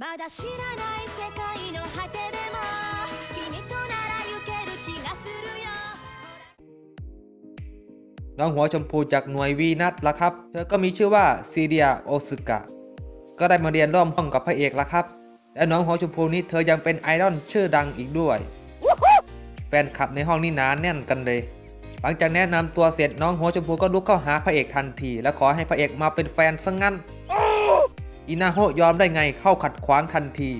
まだ知らない世界の果てでも君となら行ける気がするよ น้องหัวชมพูจากหน่วยวีนัทละครับ เธอก็มีชื่อว่าซีเดียโอซึกะ ก็ได้มาเรียนร่วมห้องกับพระเอกละครับ และน้องหัวชมพูนี้เธอยังเป็นไอดอลชื่อดังอีกด้วย แฟนคลับในห้องนี่หนานแน่นกันเลย หลังจากแนะนำตัวเสร็จน้องหัวชมพูก็ลุกเข้าหาพระเอกทันที และขอให้พระเอกมาเป็นแฟนซะงงั้น อินาโฮยอมได้ไงเข้าขัดขวางทันที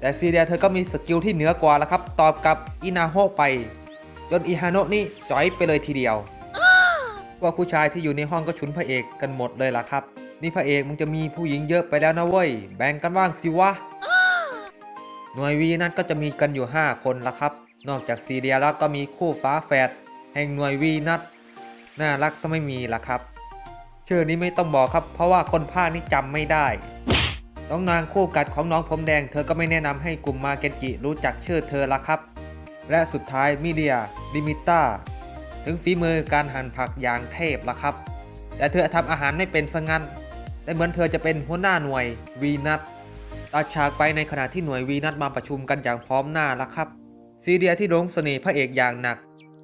แต่ซีเรียเธอก็มีสกิลที่เหนือกว่าแล้วครับ ตอบกับอินาโฮไปจนอิฮาโนะนี่จ่อยไปเลยทีเดียวพวกผู้ชายที่อยู่ในห้องก็ฉุนพระเอกกันหมดเลยล่ะครับ นี่พระเอกมึงจะมีผู้หญิงเยอะไปแล้วนะเว้ย แบ่งกันบ้างสิวะ หน่วยวีนั้นก็จะมีกันอยู่ 5 คนละครับ นอกจากซีเรียแล้วก็มีคู่ฟ้าแฝดแห่งหน่วยวีนัทน่ารักก็ไม่มีละครับ ชื่อนี้ไม่ต้องบอกครับ เพราะว่าคนภาคนี่จำไม่ได้ น้องนางคู่กัดของน้องผมแดง เธอก็ไม่แนะนำให้กลุ่มมาเกนจิรู้จักชื่อเธอละครับ และสุดท้ายมิเดียดิมิต้าถึงฝีมือการหั่นผักอย่างเทพละครับ แต่เธอทำอาหารไม่เป็นสงันและเหมือนเธอจะเป็นหัวหน้าหน่วยวีนัทตัดฉากไปในขณะที่หน่วยวีนัทมาประชุมกันอย่างพร้อมหน้าละครับ ซีเรียที่หลงเสน่ห์พระเอกอย่างหนัก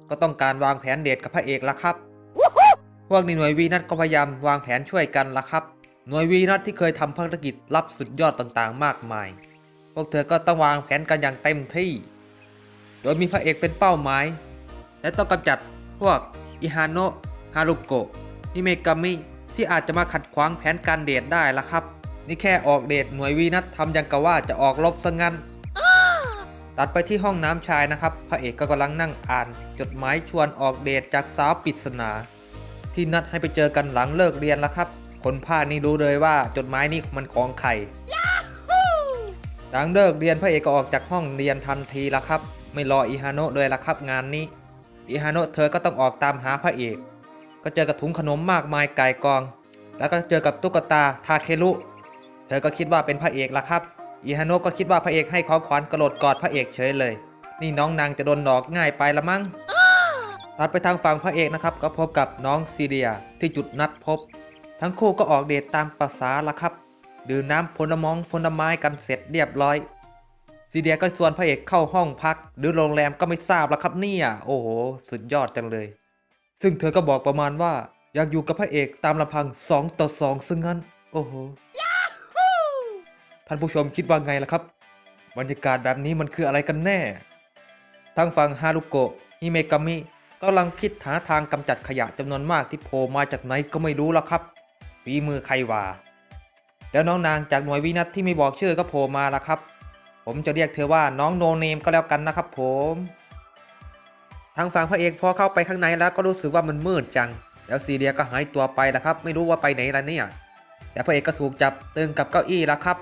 ก็ต้องการวางแผนเดทกับพระเอกละครับ พวกในหน่วยวีนัทก็พยายามวางแผนช่วยกันละครับ หน่วยวีนัทที่เคยทำภารกิจรับสุดยอดต่างๆ มากมาย พวกเธอก็ต้องวางแผนกันอย่างเต็มที่ โดยมีพระเอกเป็นเป้าหมาย และต้องกำจัดพวกอิฮานโนะฮารุโกะฮิเมกามิที่อาจจะมาขัดขวางแผนการเดทได้ละครับ นี่แค่ออกเดทหน่วยวีนัททำยังกะว่าจะออกลบซะงั้นตัดไปที่ห้องน้ำชายนะครับ พระเอกก็กำลังนั่งอ่าน จดหมายชวนออกเดทจากสาวปริศนา ที่นัดให้ไปเจอกันหลังเลิกเรียนแล้วครับ คนพาคนี่รู้เลยว่าจดหมายนี้มันของใครหลังเลิกเรียนพระเอกก็ออกจากห้องเรียนทันทีละครับ ไม่รออิฮาโนะเลยละครับ งานนี้อิฮาโนะเธอก็ต้องออกตามหาพระเอก ก็เจอกับถุงขนมมากมายไก่กอง แล้วก็เจอกับตุ๊กตาทาเครุเธอก็คิดว่าเป็นพระเอกละครับอิฮาโนะก็คิดว่าพระเอกให้ของขวัญกระโดดกอดพระเอกเฉยเลย นี่น้องนางจะโดนหลอกง่ายไปละมั้ง ตัดไปทางฝั่งพระเอกนะครับก็พบกับน้องซีเรียที่จุดนัดพบ ทั้งคู่ก็ออกเดทตามประษาละครับ ดื่มน้ำผลมองผลไม้กันเสร็จเรียบร้อย ซีเดียก็ชวนพระเอกเข้าห้องพัก หรือโรงแรมก็ไม่ทราบละครับเนี่ย โอ้โห สุดยอดจังเลย ซึ่งเธอก็บอกประมาณว่า อยากอยู่กับพระเอกตามลำพัง2ต่อ2ซึ่งงั้น โอ้โหท่านผู้ชมคิดว่าไงล่ะครับ บรรยากาศแบบนี้มันคืออะไรกันแน่ทางฝั่งฮารุโกะฮิเมกามิ กำลังคิดหาทางกำจัดขยะจำนวนมากที่โผล่มาจากไหนก็ไม่รู้ละครับฝีมือใครวาแล้วน้องนางจากหน่วยวินัทที่ไม่บอกชื่อก็โผล่มาละครับ ผมจะเรียกเธอว่าน้องโนเนมก็แล้วกันนะครับผมทางฝั่งพระเอกพอเข้าไปข้างในแล้วก็รู้สึกว่ามันมืดจัง แล้วซีเรียก็หายตัวไปแล้วครับ ไม่รู้ว่าไปไหนละเนี่ยแต่พระเอกก็ถูกจับตึงกับเก้าอี้แล้วครับ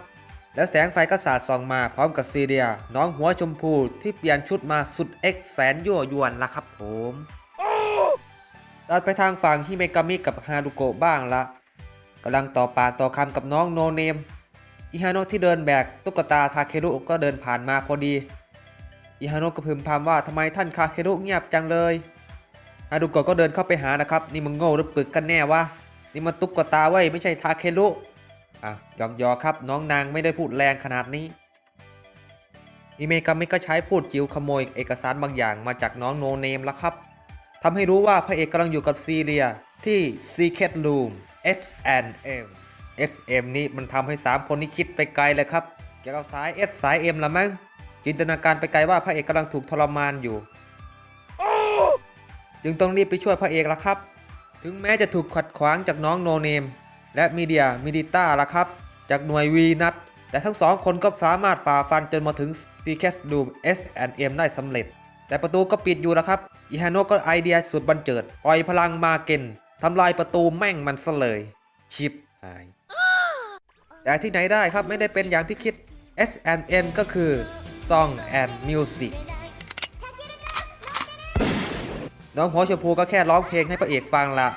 แล้วแสงไฟก็สาดส่องมาพร้อมกับซีเรีย น้องหัวชมพูที่เปลี่ยนชุดมาสุดเอ็กแสนยั่วยวนละครับผมตัดไปทางฝั่งฮิเมกามิกับฮารุโกะบ้างละกำลังต่อปากต่อคำกับน้องโนเนมอิฮาโนะที่เดินแบกตุ๊กตาทาเครุก็เดินผ่านมาพอดีอิฮาโนะก็พึมพำว่าทำไมท่านคาเครุเงียบจังเลยฮารุโกะก็เดินเข้าไปหานะครับ นี่มึงโง่หรือปึกกันแน่วะนี่มันตุ๊กตาเว้ยไม่ใช่ทาเครุ อะหยอกยอครับ น้องนางไม่ได้พูดแรงขนาดนี้อิเมกามิก็ใช้พูดจิ๋วขโมยเอกสารบางอย่างมาจากน้องโนเนมแล้วครับทำให้รู้ว่าพระเอกกำลังอยู่กับซีเรียที่ Secret Room S&M SM นี่มันทำให้ 3 คนนี้คิดไปไกลเลยครับเกี่ยวกับสาย S สาย M ละมั้งจินตนาการไปไกลว่าพระเอกกำลังถูกทรมานอยู่ จึงต้องรีบไปช่วยพระเอกละครับ ถึงแม้จะถูกขัดขวางจากน้องโนเนม และมีเดียมิดิต้าละครับ จากหน่วยวีนัทแต่ทั้งสองคนก็สามารถฝ่าฟันจนมาถึง c c a s Room S&M ได้สำเร็จ แต่ประตูก็ปิดอยู่แล้วครับอิฮาโนก็ไอเดียสุดบันเจิดปล่อยพลังมาเกนทำลายประตูแม่งมันซะเลย ชิปหาย แต่ที่ไหนได้ครับไม่ได้เป็นอย่างที่คิด S&M ก็คือ Song and Music น้องหัวชมพูก็แค่ร้องเพลงให้พระเอกฟังละ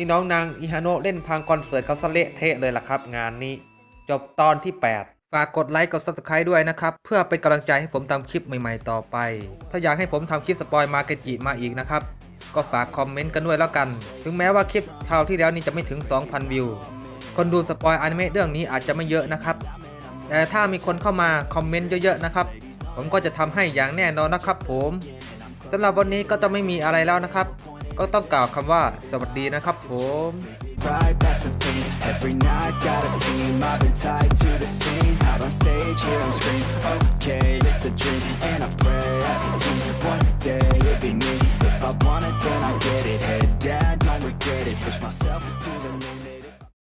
นี่น้องนางอิฮาโนะเล่นพังคอนเสิร์ตเขาสะเละเทะเลยล่ะครับ งานนี้ จบตอนที่ 8 ฝากกดไลค์กด subscribe ด้วยนะครับ เพื่อเป็นกำลังใจให้ผมทำคลิปใหม่ๆต่อไป ถ้าอยากให้ผมทำคลิปสปอยมาเกจิมาอีกนะครับ ก็ฝากคอมเมนต์กันด้วยแล้วกัน ถึงแม้ว่าคลิปคราวที่แล้วนี่จะไม่ถึง 2,000 วิว คนดูสปอยอนิเมะเรื่องนี้อาจจะไม่เยอะนะครับ แต่ถ้ามีคนเข้ามาคอมเมนต์เยอะๆนะครับ ผมก็จะทำให้อย่างแน่นอนนะครับ ผมสำหรับวันนี้ก็จะไม่มีอะไรแล้วนะครับ ก็ต้องกล่าวคำว่าสวัสดีนะครับผม Pride, that's the thing. Every night, got a team. I've been tied to the scene. Out on stage, here I'm scream. Okay, this a dream, and I pray as a team. One day it'll be me. If I want it, then I get it. Head down, don't regret it. Push myself to the limit.